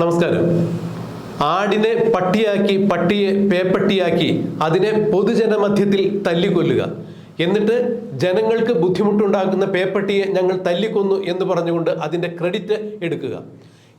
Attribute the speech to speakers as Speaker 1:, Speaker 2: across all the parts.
Speaker 1: നമസ്കാരം. ആടിനെ പട്ടിയാക്കി പട്ടിയെ പേപ്പട്ടിയാക്കി അതിനെ പൊതുജന മധ്യത്തിൽ തല്ലിക്കൊല്ലുക. എന്നിട്ട് ജനങ്ങൾക്ക് ബുദ്ധിമുട്ടുണ്ടാക്കുന്ന പേപ്പട്ടിയെ ഞങ്ങൾ തല്ലിക്കൊന്നു എന്ന് പറഞ്ഞുകൊണ്ട് അതിന്റെ ക്രെഡിറ്റ് എടുക്കുക.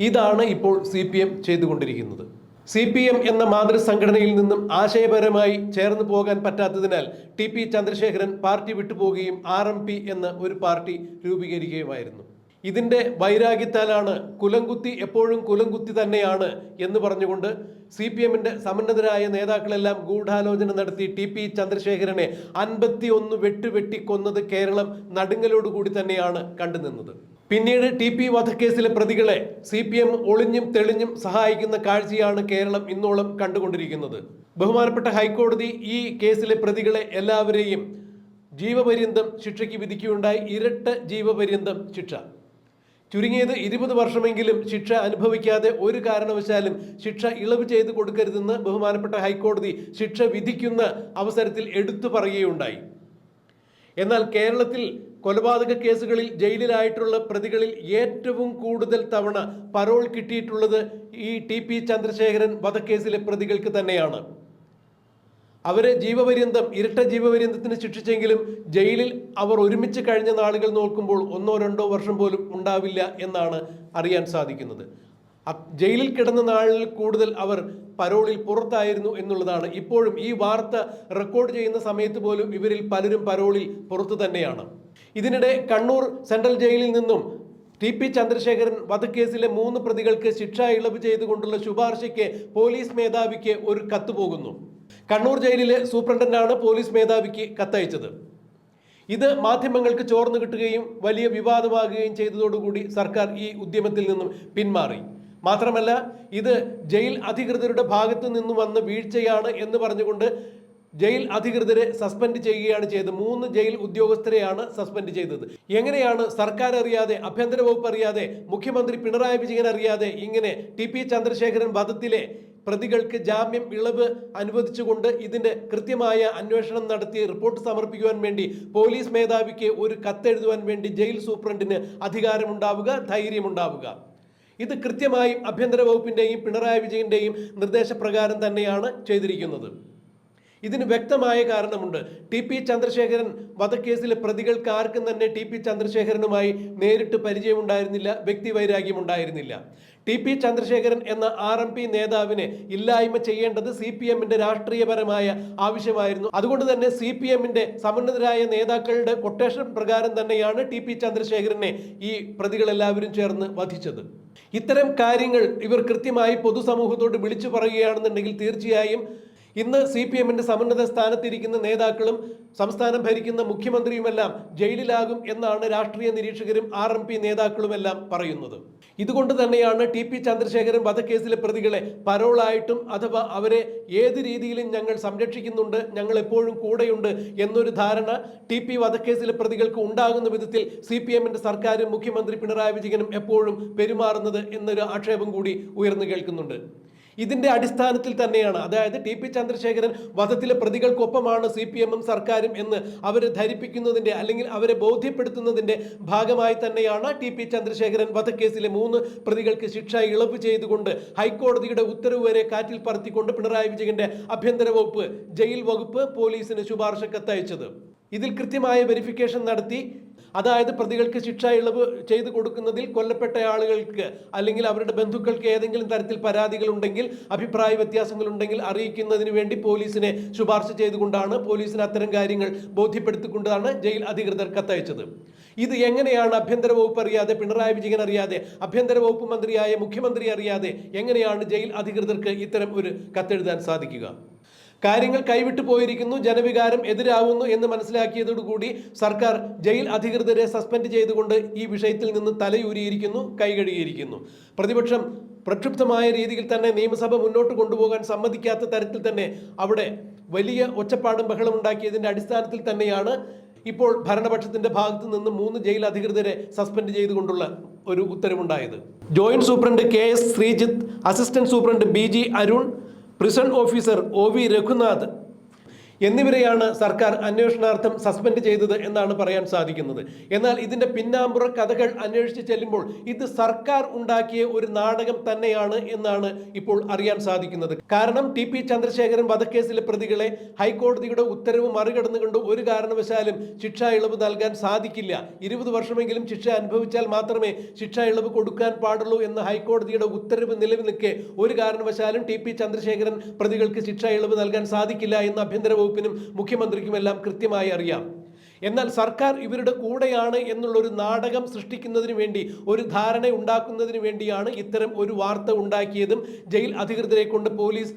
Speaker 1: ഇതാണ് ഇപ്പോൾ സി പി എം ചെയ്തുകൊണ്ടിരിക്കുന്നത്. സി പി എം എന്ന മാതൃസംഘടനയിൽ നിന്നും ആശയപരമായി ചേർന്ന് പോകാൻ പറ്റാത്തതിനാൽ ടി പി ചന്ദ്രശേഖരൻ പാർട്ടി വിട്ടുപോകുകയും ആർ എം പി എന്ന ഒരു പാർട്ടി രൂപീകരിക്കുകയുമായിരുന്നു. ഇതിന്റെ വൈരാഗ്യത്താലാണ് കുലംകുത്തി എപ്പോഴും കുലംകുത്തി തന്നെയാണ് എന്ന് പറഞ്ഞുകൊണ്ട് സി പി എമ്മിന്റെ സമന്നതരായ നേതാക്കളെല്ലാം ഗൂഢാലോചന നടത്തി ടി പി ചന്ദ്രശേഖരനെ അൻപത്തി ഒന്ന് വെട്ടുവെട്ടി കൊന്നത് കേരളം നടുങ്ങലോടുകൂടി തന്നെയാണ് കണ്ടുനിന്നത് പിന്നീട് ടി പി വധക്കേസിലെ പ്രതികളെ സി പി എം ഒളിഞ്ഞും തെളിഞ്ഞും സഹായിക്കുന്ന കാഴ്ചയാണ് കേരളം ഇന്നോളം കണ്ടുകൊണ്ടിരിക്കുന്നത്. ബഹുമാനപ്പെട്ട ഹൈക്കോടതി ഈ കേസിലെ പ്രതികളെ എല്ലാവരെയും ജീവപര്യന്തം ശിക്ഷയ്ക്ക് വിധിക്കുകയുണ്ടായി. ഇരട്ട ജീവപര്യന്തം ശിക്ഷ. ചുരുങ്ങിയത് ഇരുപത് വർഷമെങ്കിലും ശിക്ഷ അനുഭവിക്കാതെ ഒരു കാരണവശാലും ശിക്ഷ ഇളവ് ചെയ്ത് കൊടുക്കരുതെന്ന് ബഹുമാനപ്പെട്ട ഹൈക്കോടതി ശിക്ഷ വിധിക്കുന്ന അവസരത്തിൽ എടുത്തു പറയുകയുണ്ടായി. എന്നാൽ കേരളത്തിൽ കൊലപാതക കേസുകളിൽ ജയിലിലായിട്ടുള്ള പ്രതികളിൽ ഏറ്റവും കൂടുതൽ തവണ പരോൾ കിട്ടിയിട്ടുള്ളത് ഈ ടി പി ചന്ദ്രശേഖരൻ വധക്കേസിലെ പ്രതികൾക്ക് തന്നെയാണ്. അവരെ ജീവപര്യന്തം ഇരട്ട ജീവപര്യന്തത്തിന് ശിക്ഷിച്ചെങ്കിലും ജയിലിൽ അവർ ഒരുമിച്ച് കഴിഞ്ഞ നാളുകൾ നോക്കുമ്പോൾ ഒന്നോ രണ്ടോ വർഷം പോലും ഉണ്ടാവില്ല എന്നാണ് അറിയാൻ സാധിക്കുന്നത്. ജയിലിൽ കിടന്ന നാളിൽ കൂടുതൽ അവർ പരോളിൽ പുറത്തായിരുന്നു എന്നുള്ളതാണ്. ഇപ്പോഴും ഈ വാർത്ത റെക്കോർഡ് ചെയ്യുന്ന സമയത്ത് പോലും ഇവരിൽ പലരും പരോളിൽ പുറത്തു തന്നെയാണ്. ഇതിനിടെ കണ്ണൂർ സെൻട്രൽ ജയിലിൽ നിന്നും ടി പി ചന്ദ്രശേഖരൻ വധക്കേസിലെ മൂന്ന് പ്രതികൾക്ക് ശിക്ഷ ഇളവ് ചെയ്തുകൊണ്ടുള്ള ശുപാർശയ്ക്ക് പോലീസ് മേധാവിക്ക് ഒരു കത്ത് പോകുന്നു. കണ്ണൂർ ജയിലിലെ സൂപ്രണ്ടന്റാണ് പോലീസ് മേധാവിക്ക് കത്തയച്ചത്. ഇത് മാധ്യമങ്ങൾക്ക് ചോർന്നു കിട്ടുകയും വലിയ വിവാദമാകുകയും ചെയ്തതോടുകൂടി സർക്കാർ ഈ ഉദ്യമത്തിൽ നിന്നും പിന്മാറി. മാത്രമല്ല ഇത് ജയിൽ അധികൃതരുടെ ഭാഗത്തു നിന്നും വന്ന വീഴ്ചയാണ് എന്ന് പറഞ്ഞുകൊണ്ട് ജയിൽ അധികൃതരെ സസ്പെൻഡ് ചെയ്യുകയാണ് ചെയ്തത്. മൂന്ന് ജയിൽ ഉദ്യോഗസ്ഥരെയാണ് സസ്പെൻഡ് ചെയ്തത്. എങ്ങനെയാണ് സർക്കാർ അറിയാതെ ആഭ്യന്തര വകുപ്പ് അറിയാതെ മുഖ്യമന്ത്രി പിണറായി വിജയൻ അറിയാതെ ഇങ്ങനെ ടി പി ചന്ദ്രശേഖരൻ വധത്തിലെ പ്രതികൾക്ക് ജാമ്യം ഇളവ് അനുവദിച്ചുകൊണ്ട് ഇതിന്റെ കൃത്യമായ അന്വേഷണം നടത്തി റിപ്പോർട്ട് സമർപ്പിക്കുവാൻ വേണ്ടി പോലീസ് മേധാവിക്ക് ഒരു കത്തെഴുതുവാൻ വേണ്ടി ജയിൽ സൂപ്രണ്ടിന് അധികാരമുണ്ടാവുക ധൈര്യമുണ്ടാവുക. ഇത് കൃത്യമായും ആഭ്യന്തര വകുപ്പിന്റെയും പിണറായി വിജയന്റെയും നിർദ്ദേശപ്രകാരം തന്നെയാണ് ചെയ്തിരിക്കുന്നത്. ഇതിന് വ്യക്തമായ കാരണമുണ്ട്. ടി പി ചന്ദ്രശേഖരൻ വധക്കേസിലെ പ്രതികൾക്ക് ആർക്കും തന്നെ ടി പി ചന്ദ്രശേഖരനുമായി നേരിട്ട് പരിചയമുണ്ടായിരുന്നില്ല വ്യക്തിവൈരാഗ്യം ഉണ്ടായിരുന്നില്ല ടി പി ചന്ദ്രശേഖരൻ എന്ന ആർ എം പി നേതാവിനെ ഇല്ലായ്മ ചെയ്യേണ്ടത് സി പി എമ്മിന്റെ രാഷ്ട്രീയപരമായ ആവശ്യമായിരുന്നു. അതുകൊണ്ട് തന്നെ സി പി എമ്മിന്റെ സമന്നതരായ നേതാക്കളുടെ കൊട്ടേഷൻ പ്രകാരം തന്നെയാണ് ടി പി ചന്ദ്രശേഖരനെ ഈ പ്രതികളെല്ലാവരും ചേർന്ന് വധിച്ചത്. ഇത്തരം കാര്യങ്ങൾ ഇവർ കൃത്യമായി പൊതുസമൂഹത്തോട് വിളിച്ചു പറയുകയാണെന്നുണ്ടെങ്കിൽ തീർച്ചയായും ഇന്ന് സി പി എമ്മിന്റെ സമന്നത സ്ഥാനത്തിരിക്കുന്ന നേതാക്കളും സംസ്ഥാനം ഭരിക്കുന്ന മുഖ്യമന്ത്രിയുമെല്ലാം ജയിലിലാകും എന്നാണ് രാഷ്ട്രീയ നിരീക്ഷകരും ആർ എം പി നേതാക്കളുമെല്ലാം പറയുന്നത്. ഇതുകൊണ്ട് തന്നെയാണ് ടി പി ചന്ദ്രശേഖരൻ വധക്കേസിലെ പ്രതികളെ പരോളായിട്ടും അഥവാ അവരെ ഏത് രീതിയിലും ഞങ്ങൾ സംരക്ഷിക്കുന്നുണ്ട് ഞങ്ങൾ എപ്പോഴും കൂടെയുണ്ട് എന്നൊരു ധാരണ ടി പി വധക്കേസിലെ പ്രതികൾക്ക് ഉണ്ടാകുന്ന വിധത്തിൽ സി പി എമ്മിന്റെ സർക്കാരും മുഖ്യമന്ത്രി പിണറായി വിജയനും എപ്പോഴും പെരുമാറുന്നത് എന്നൊരു ആക്ഷേപം കൂടി ഉയർന്നു കേൾക്കുന്നുണ്ട്. ഇതിന്റെ അടിസ്ഥാനത്തിൽ തന്നെയാണ്. അതായത് ടി പി ചന്ദ്രശേഖരൻ വധത്തിലെ പ്രതികൾക്കൊപ്പമാണ് സി പി എമ്മും സർക്കാരും എന്ന് അവരെ ധരിപ്പിക്കുന്നതിന്റെ അല്ലെങ്കിൽ അവരെ ബോധ്യപ്പെടുത്തുന്നതിന്റെ ഭാഗമായി തന്നെയാണ് ടി പി ചന്ദ്രശേഖരൻ വധക്കേസിലെ മൂന്ന് പ്രതികൾക്ക് ശിക്ഷ ഇളവ് ചെയ്തുകൊണ്ട് ഹൈക്കോടതിയുടെ ഉത്തരവ് വരെ കാറ്റിൽ പറത്തിക്കൊണ്ട് പിണറായി വിജയന്റെ ആഭ്യന്തര വകുപ്പ് ജയിൽ വകുപ്പ് പോലീസിന് ശുപാർശ കത്തയച്ചത് ഇതിൽ കൃത്യമായ വെരിഫിക്കേഷൻ നടത്തി അതായത് പ്രതികൾക്ക് ശിക്ഷ ഇളവ് ചെയ്തു കൊടുക്കുന്നതിൽ കൊല്ലപ്പെട്ട ആളുകൾക്ക് അല്ലെങ്കിൽ അവരുടെ ബന്ധുക്കൾക്ക് ഏതെങ്കിലും തരത്തിൽ പരാതികൾ ഉണ്ടെങ്കിൽ അഭിപ്രായ വ്യത്യാസങ്ങൾ ഉണ്ടെങ്കിൽ അറിയിക്കുന്നതിന് വേണ്ടി പോലീസിനെ ശുപാർശ ചെയ്തുകൊണ്ടാണ് പോലീസിന് അത്തരം കാര്യങ്ങൾ ബോധ്യപ്പെടുത്തിക്കൊണ്ടാണ് ജയിൽ അധികൃതർ കത്തയച്ചത്. ഇത് എങ്ങനെയാണ് ആഭ്യന്തര വകുപ്പ് അറിയാതെ പിണറായി വിജയൻ അറിയാതെ ആഭ്യന്തര വകുപ്പ് മന്ത്രിയായ മുഖ്യമന്ത്രി അറിയാതെ എങ്ങനെയാണ് ജയിൽ അധികൃതർക്ക് ഇത്തരം ഒരു കത്തെഴുതാൻ സാധിക്കുക? കാര്യങ്ങൾ കൈവിട്ടു പോയിരിക്കുന്നു ജനവികാരം എതിരാവുന്നു എന്ന് മനസ്സിലാക്കിയതോടുകൂടി സർക്കാർ ജയിൽ അധികൃതരെ സസ്പെൻഡ് ചെയ്തുകൊണ്ട് ഈ വിഷയത്തിൽ നിന്ന് തലയൂരിയിരിക്കുന്നു കൈകഴുകിയിരിക്കുന്നു. പ്രതിപക്ഷം പ്രക്ഷുബ്ധമായ രീതിയിൽ തന്നെ നിയമസഭ മുന്നോട്ട് കൊണ്ടുപോകാൻ സമ്മതിക്കാത്ത തരത്തിൽ തന്നെ അവിടെ വലിയ ഒച്ചപ്പാടും ബഹളം ഉണ്ടാക്കിയതിന്റെ അടിസ്ഥാനത്തിൽ തന്നെയാണ് ഇപ്പോൾ ഭരണപക്ഷത്തിന്റെ ഭാഗത്തു നിന്ന് മൂന്ന് ജയിൽ അധികൃതരെ സസ്പെൻഡ് ചെയ്തുകൊണ്ടുള്ള ഒരു ഉത്തരവുണ്ടായത്. Joint superintendent K S Sreejith assistant superintendent B G Arun prison officer O V Raghunath എന്നിവരെയാണ് സർക്കാർ അന്വേഷണാർത്ഥം സസ്പെൻഡ് ചെയ്തത് എന്നാണ് പറയാൻ സാധിക്കുന്നത്. എന്നാൽ ഇതിന്റെ പിന്നാമ്പുറ കഥകൾ അന്വേഷിച്ച് ചെല്ലുമ്പോൾ ഇത് സർക്കാർ ഉണ്ടാക്കിയ ഒരു നാടകം തന്നെയാണ് എന്നാണ് ഇപ്പോൾ അറിയാൻ സാധിക്കുന്നത്. കാരണം ടി പി ചന്ദ്രശേഖരൻ വധക്കേസിലെ പ്രതികളെ ഹൈക്കോടതിയുടെ ഉത്തരവ് മറികടന്നുകൊണ്ട് ഒരു കാരണവശാലും ശിക്ഷാ ഇളവ് നൽകാൻ സാധിക്കില്ല. ഇരുപത് വർഷമെങ്കിലും ശിക്ഷ അനുഭവിച്ചാൽ മാത്രമേ ശിക്ഷാ ഇളവ് കൊടുക്കാൻ പാടുള്ളൂ എന്ന ഹൈക്കോടതിയുടെ ഉത്തരവ് നിലവിൽ നിൽക്കെ ഒരു കാരണവശാലും ടി പി ചന്ദ്രശേഖരൻ പ്രതികൾക്ക് ശിക്ഷാ ഇളവ് നൽകാൻ സാധിക്കില്ല എന്ന് ആഭ്യന്തര വകുപ്പിനും മുഖ്യമന്ത്രിക്കുമെല്ലാം കൃത്യമായി അറിയാം. എന്നാൽ സർക്കാർ ഇവരുടെ കൂടെയാണ് എന്നുള്ളൊരു നാടകം സൃഷ്ടിക്കുന്നതിന് വേണ്ടി ഒരു ധാരണ ഉണ്ടാക്കുന്നതിന് വേണ്ടിയാണ് ഇത്തരം ഒരു വാർത്ത ഉണ്ടാക്കിയതും ജയിൽ അധികൃതരെ കൊണ്ട് പോലീസ്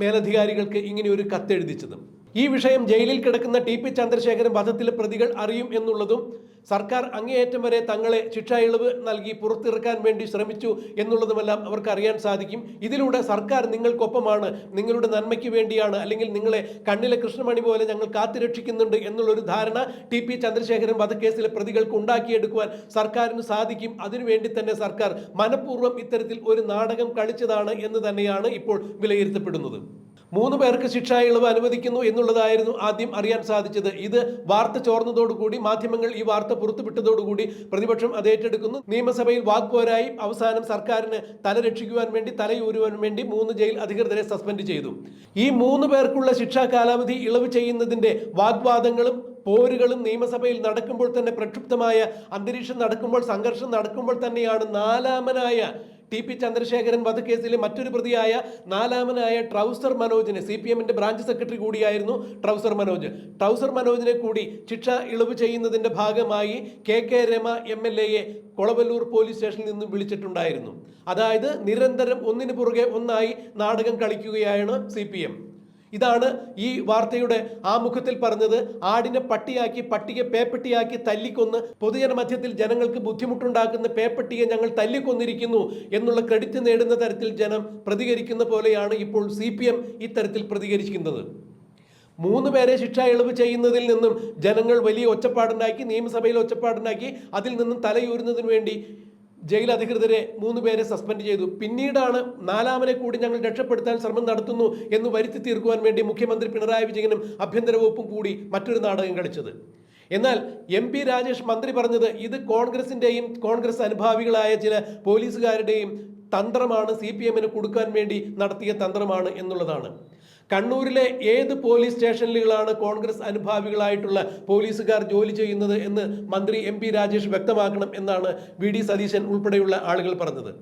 Speaker 1: മേലധികാരികൾക്ക് ഇങ്ങനെ ഒരു കത്തെഴുതിച്ചതും. ഈ വിഷയം ജയിലിൽ കിടക്കുന്ന ടി പി ചന്ദ്രശേഖരൻ വധത്തിലെ പ്രതികൾ അറിയും എന്നുള്ളതും സർക്കാർ അങ്ങേയറ്റം വരെ തങ്ങളെ ശിക്ഷാ ഇളവ് നൽകി പുറത്തിറക്കാൻ വേണ്ടി ശ്രമിച്ചു എന്നുള്ളതുമെല്ലാം അവർക്ക് അറിയാൻ സാധിക്കും. ഇതിലൂടെ സർക്കാർ നിങ്ങൾക്കൊപ്പമാണ് നിങ്ങളുടെ നന്മയ്ക്ക് വേണ്ടിയാണ് അല്ലെങ്കിൽ നിങ്ങളെ കണ്ണിലെ കൃഷ്ണമണി പോലെ ഞങ്ങൾ കാത്തുരക്ഷിക്കുന്നുണ്ട് എന്നുള്ളൊരു ധാരണ ടി പി ചന്ദ്രശേഖരൻ വധക്കേസിലെ പ്രതികൾക്ക് ഉണ്ടാക്കിയെടുക്കുവാൻ സർക്കാരിന് സാധിക്കും. അതിനുവേണ്ടി തന്നെ സർക്കാർ മനഃപൂർവം ഇത്തരത്തിൽ ഒരു നാടകം കളിച്ചതാണ് എന്ന് തന്നെയാണ് ഇപ്പോൾ വിലയിരുത്തപ്പെടുന്നത്. മൂന്ന് പേർക്ക് ശിക്ഷാ ഇളവ് അനുവദിക്കുന്നു എന്നുള്ളതായിരുന്നു ആദ്യം അറിയാൻ സാധിച്ചത്. ഇത് വാർത്ത ചോർന്നതോടുകൂടി മാധ്യമങ്ങൾ ഈ വാർത്ത പുറത്തുവിട്ടതോടുകൂടി പ്രതിപക്ഷം അത് ഏറ്റെടുക്കുന്നു. നിയമസഭയിൽ വാഗ്പോരായി അവസാനം സർക്കാരിന് തല രക്ഷിക്കുവാൻ വേണ്ടി തലയൂരുവാൻ വേണ്ടി മൂന്ന് ജയിൽ അധികൃതരെ സസ്പെൻഡ് ചെയ്തു. ഈ മൂന്ന് പേർക്കുള്ള ശിക്ഷാ കാലാവധി ഇളവ് ചെയ്യുന്നതിന്റെ വാഗ്വാദങ്ങളും പോരുകളും നിയമസഭയിൽ നടക്കുമ്പോൾ തന്നെ പ്രക്ഷുബ്ധമായ അന്തരീക്ഷം നടക്കുമ്പോൾ സംഘർഷം നടക്കുമ്പോൾ തന്നെയാണ് നാലാമനായ ടി പി ചന്ദ്രശേഖരൻ വധക്കേസിലെ മറ്റൊരു പ്രതിയായ നാലാമനായ ട്രൗസർ മനോജിനെ സി പി എമ്മിന്റെ ബ്രാഞ്ച് സെക്രട്ടറി കൂടിയായിരുന്നു ട്രൗസർ മനോജ്. ട്രൗസർ മനോജിനെ കൂടി ശിക്ഷ ഇളവ് ചെയ്യുന്നതിന്റെ ഭാഗമായി K K Rema M L എയെ Kolavallur police സ്റ്റേഷനിൽ നിന്നും വിളിച്ചിട്ടുണ്ടായിരുന്നു. അതായത് നിരന്തരം ഒന്നിനു പുറകെ ഒന്നായി നാടകം കളിക്കുകയാണ് സി ഇതാണ് ഈ വാർത്തയുടെ ആമുഖത്തിൽ പറഞ്ഞത്. ആടിനെ പട്ടിയാക്കി പട്ടിയെ പേപ്പെട്ടിയാക്കി തല്ലിക്കൊന്ന് പൊതുജന മധ്യത്തിൽ ജനങ്ങൾക്ക് ബുദ്ധിമുട്ടുണ്ടാക്കുന്ന പേപ്പെട്ടിയെ ഞങ്ങൾ തല്ലിക്കൊന്നിരിക്കുന്നു എന്നുള്ള ക്രെഡിറ്റ് നേടുന്ന തരത്തിൽ ജനം പ്രതികരിക്കുന്ന പോലെയാണ് ഇപ്പോൾ സി പി എം ഇത്തരത്തിൽ പ്രതികരിക്കുന്നത്. മൂന്ന് പേരെ ശിക്ഷ ഇളവ് ചെയ്യുന്നതിൽ നിന്നും ജനങ്ങൾ വലിയ ഒച്ചപ്പാടുണ്ടാക്കി നിയമസഭയിൽ ഒച്ചപ്പാടുണ്ടാക്കി അതിൽ നിന്നും തലയൂരുന്നതിന് വേണ്ടി ജയിൽ അധികൃതരെ മൂന്ന് പേരെ സസ്പെൻഡ് ചെയ്തു. പിന്നീടാണ് നാലാമനെ കൂടി ഞങ്ങൾ രക്ഷപ്പെടുത്താൻ ശ്രമം നടത്തുന്നു എന്ന് വരുത്തി തീർക്കുവാൻ വേണ്ടി മുഖ്യമന്ത്രി പിണറായി വിജയനും ആഭ്യന്തര വകുപ്പും കൂടി മറ്റൊരു നാടകം കളിച്ചത്. എന്നാൽ എം പി രാജേഷ് മന്ത്രി പറഞ്ഞത് ഇത് കോൺഗ്രസിന്റെയും കോൺഗ്രസ് അനുഭാവികളായ ചില പോലീസുകാരുടെയും തന്ത്രമാണ് സി പി എമ്മിന് കൊടുക്കാൻ വേണ്ടി നടത്തിയ തന്ത്രമാണ് എന്നുള്ളതാണ്. കണ്ണൂരിലെ ഏത് പോലീസ് സ്റ്റേഷനിലുകളാണ് കോൺഗ്രസ് അനുഭാവികളായിട്ടുള്ള പോലീസുകാർ ജോലി ചെയ്യുന്നത് എന്ന് മന്ത്രി എം പി രാജേഷ് വ്യക്തമാക്കണം എന്നാണ് വി ഡി സതീശൻ ഉൾപ്പെടെയുള്ള ആളുകൾ പറഞ്ഞത്.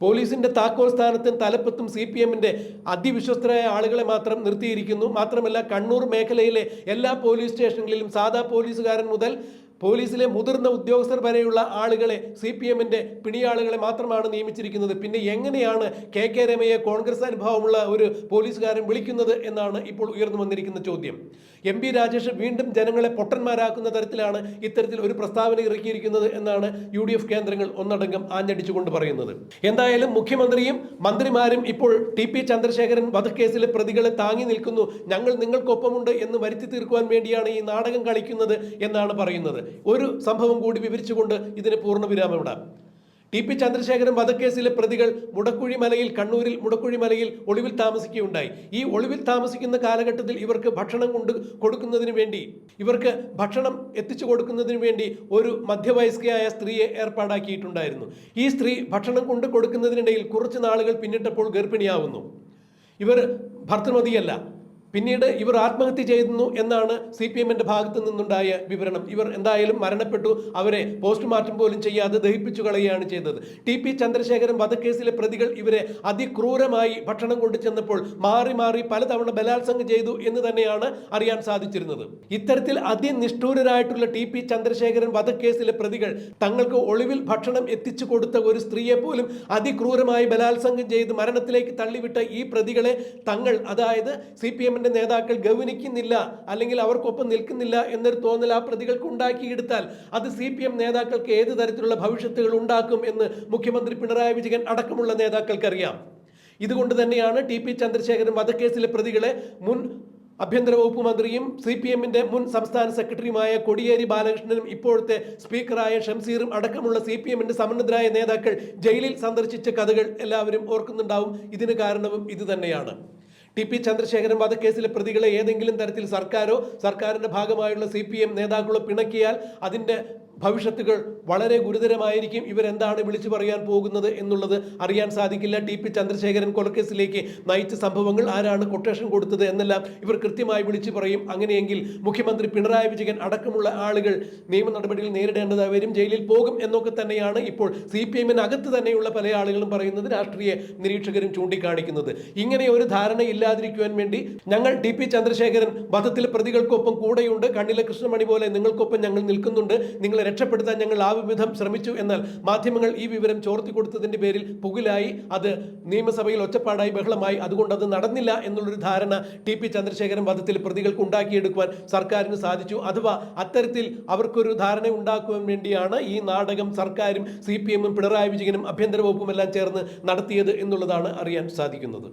Speaker 1: പോലീസിന്റെ താക്കോൽ സ്ഥാനത്തും തലപ്പത്തും സി പി എമ്മിന്റെ അതിവിശ്വസ്തരായ ആളുകളെ മാത്രം നിർത്തിയിരിക്കുന്നു. മാത്രമല്ല കണ്ണൂർ മേഖലയിലെ എല്ലാ പോലീസ് സ്റ്റേഷനുകളിലും സാധാ പോലീസുകാരൻ മുതൽ പോലീസിലെ മുതിർന്ന ഉദ്യോഗസ്ഥർ വരെയുള്ള ആളുകളെ സി പി എമ്മിന്റെ പിണിയാളുകളെ മാത്രമാണ് നിയമിച്ചിരിക്കുന്നത്. പിന്നെ എങ്ങനെയാണ് കെ കെ രമയെ കോൺഗ്രസ് അനുഭവമുള്ള ഒരു പോലീസുകാരൻ വിളിക്കുന്നത് എന്നാണ് ഇപ്പോൾ ഉയർന്നു വന്നിരിക്കുന്ന ചോദ്യം. എം പി രാജേഷ് വീണ്ടും ജനങ്ങളെ പൊട്ടന്മാരാക്കുന്ന തരത്തിലാണ് ഇത്തരത്തിൽ ഒരു പ്രസ്താവന ഇറക്കിയിരിക്കുന്നത് എന്നാണ് യു ഡി എഫ് കേന്ദ്രങ്ങൾ ഒന്നടങ്കം ആഞ്ഞടിച്ചുകൊണ്ട് പറയുന്നത്. എന്തായാലും മുഖ്യമന്ത്രിയും മന്ത്രിമാരും ഇപ്പോൾ ടി പി ചന്ദ്രശേഖരൻ വധക്കേസിലെ പ്രതികളെ താങ്ങി നിൽക്കുന്നു. ഞങ്ങൾ നിങ്ങൾക്കൊപ്പമുണ്ട് എന്ന് വരുത്തി തീർക്കുവാൻ വേണ്ടിയാണ് ഈ നാടകം കളിക്കുന്നത് എന്നാണ് പറയുന്നത്. ഒരു സംഭവം കൂടി വിവരിച്ചുകൊണ്ട് ഇതിന് പൂർണ വിരാമമിടാം ടി പി ചന്ദ്രശേഖരൻ വധക്കേസിലെ പ്രതികൾ മുടക്കുഴി മലയിൽ കണ്ണൂരിൽ മുടക്കുഴി മലയിൽ ഒളിവിൽ താമസിക്കുകയുണ്ടായി. ഈ ഒളിവിൽ താമസിക്കുന്ന കാലഘട്ടത്തിൽ ഇവർക്ക് ഭക്ഷണം കൊണ്ട് കൊടുക്കുന്നതിന് വേണ്ടി ഇവർക്ക് ഭക്ഷണം എത്തിച്ചു കൊടുക്കുന്നതിന് വേണ്ടി ഒരു മധ്യവയസ്കയായ സ്ത്രീയെ ഏർപ്പാടാക്കിയിട്ടുണ്ടായിരുന്നു. ഈ സ്ത്രീ ഭക്ഷണം കൊണ്ട് കൊടുക്കുന്നതിനിടയിൽ കുറച്ച് നാളുകൾ പിന്നിട്ടപ്പോൾ ഗർഭിണിയാവുന്നു. ഇവർ ഭർത്തൃമതിയല്ല. പിന്നീട് ഇവർ ആത്മഹത്യ ചെയ്യുന്നു എന്നാണ് സി പി എമ്മിന്റെ ഭാഗത്തു നിന്നുണ്ടായ വിവരണം. ഇവർ എന്തായാലും മരണപ്പെട്ടു. അവരെ പോസ്റ്റ്മോർട്ടം പോലും ചെയ്യാതെ ദഹിപ്പിച്ചു കളയുകയാണ് ചെയ്തത്. ടി പി ചന്ദ്രശേഖരൻ വധക്കേസിലെ പ്രതികൾ ഇവരെ അതിക്രൂരമായി ഭക്ഷണം കൊണ്ടു ചെന്നപ്പോൾ മാറി മാറി പലതവണ ബലാത്സംഗം ചെയ്തു എന്ന് തന്നെയാണ് അറിയാൻ സാധിച്ചിരുന്നത്. ഇത്തരത്തിൽ അതിനിഷ്ഠൂരരായിട്ടുള്ള ടി പി ചന്ദ്രശേഖരൻ വധക്കേസിലെ പ്രതികൾ തങ്ങൾക്ക് ഒളിവിൽ ഭക്ഷണം എത്തിച്ചു കൊടുത്ത ഒരു സ്ത്രീയെ പോലും അതിക്രൂരമായി ബലാത്സംഗം ചെയ്ത് മരണത്തിലേക്ക് തള്ളിവിട്ട ഈ പ്രതികളെ തങ്ങൾ അതായത് സി പി എമ്മിന്റെ നേതാക്കൾ ഗൗനിക്കുന്നില്ല അല്ലെങ്കിൽ അവർക്കൊപ്പം നിൽക്കുന്നില്ല എന്നൊരു തോന്നൽ ആ പ്രതികൾക്ക് ഉണ്ടാക്കിയെടുത്താൽ അത് സി പി എം നേതാക്കൾക്ക് ഏത് തരത്തിലുള്ള ഭവിഷ്യത്തുകൾ ഉണ്ടാക്കും എന്ന് മുഖ്യമന്ത്രി പിണറായി വിജയൻ അടക്കമുള്ള നേതാക്കൾക്കറിയാം. ഇതുകൊണ്ട് തന്നെയാണ് ടി പി ചന്ദ്രശേഖരൻ വധക്കേസിലെ പ്രതികളെ മുൻ ആഭ്യന്തര വകുപ്പ് മന്ത്രിയും സി പി എമ്മിന്റെ മുൻ സംസ്ഥാന സെക്രട്ടറിയുമായ കൊടിയേരി ബാലകൃഷ്ണനും ഇപ്പോഴത്തെ സ്പീക്കറായ ഷംസീറും അടക്കമുള്ള സി പി എമ്മിന്റെ സമ്മന്നതരായ നേതാക്കൾ ജയിലിൽ സന്ദർശിച്ച കഥകൾ എല്ലാവരും ഓർക്കുന്നുണ്ടാവും. ഇതിന് കാരണവും ഇത് തന്നെയാണ്. ടി പി ചന്ദ്രശേഖരൻ വധക്കേസിലെ പ്രതികളെ ഏതെങ്കിലും തരത്തിൽ സർക്കാരോ സർക്കാരിന്റെ ഭാഗമായുള്ള സി നേതാക്കളോ പിണക്കിയാൽ അതിന്റെ ഭവിഷ്യത്തുകൾ വളരെ ഗുരുതരമായിരിക്കും. ഇവരെന്താണ് വിളിച്ചു പറയാൻ പോകുന്നത് എന്നുള്ളത് അറിയാൻ സാധിക്കില്ല. ടി പി ചന്ദ്രശേഖരൻ കൊലക്കേസിലേക്ക് നയിച്ച സംഭവങ്ങൾ ആരാണ് കൊട്ടേഷൻ കൊടുത്തത് എന്നെല്ലാം ഇവർ കൃത്യമായി വിളിച്ചു പറയും. അങ്ങനെയെങ്കിൽ മുഖ്യമന്ത്രി പിണറായി വിജയൻ അടക്കമുള്ള ആളുകൾ നിയമ നടപടികൾ നേരിടേണ്ടതായി വരും. ജയിലിൽ പോകും എന്നൊക്കെ തന്നെയാണ് ഇപ്പോൾ സി പി എമ്മിനകത്ത് തന്നെയുള്ള പല ആളുകളും പറയുന്നത് രാഷ്ട്രീയ നിരീക്ഷകരും ചൂണ്ടിക്കാണിക്കുന്നത്. ഇങ്ങനെ ഒരു ധാരണ ഇല്ലാതിരിക്കുവാൻ വേണ്ടി ഞങ്ങൾ ടി പി ചന്ദ്രശേഖരൻ വധത്തിലെ പ്രതികൾക്കൊപ്പം കൂടെയുണ്ട്. കണ്ണിലെ കൃഷ്ണമണി പോലെ നിങ്ങൾക്കൊപ്പം ഞങ്ങൾ നിൽക്കുന്നുണ്ട്. നിങ്ങളെ രക്ഷപ്പെടുത്താൻ ഞങ്ങൾ ആ വിധം ശ്രമിച്ചു എന്നാൽ മാധ്യമങ്ങൾ ഈ വിവരം ചോർത്തി കൊടുത്തതിന്റെ പേരിൽ പുകിലായി. അത് നിയമസഭയിൽ ഒച്ചപ്പാടായി ബഹളമായി. അതുകൊണ്ട് അത് നടന്നില്ല എന്നുള്ളൊരു ധാരണ ടി പി ചന്ദ്രശേഖരൻ വധത്തിൽ പ്രതികൾക്ക് ഉണ്ടാക്കിയെടുക്കുവാൻ സർക്കാരിന് സാധിച്ചു. അഥവാ അത്തരത്തിൽ അവർക്കൊരു ധാരണ ഉണ്ടാക്കുവാൻ വേണ്ടിയാണ് ഈ നാടകം സർക്കാരും സി പി എമ്മും പിണറായി വിജയനും ആഭ്യന്തര വകുപ്പും എല്ലാം ചേർന്ന് നടത്തിയത് എന്നുള്ളതാണ് അറിയാൻ സാധിക്കുന്നത്.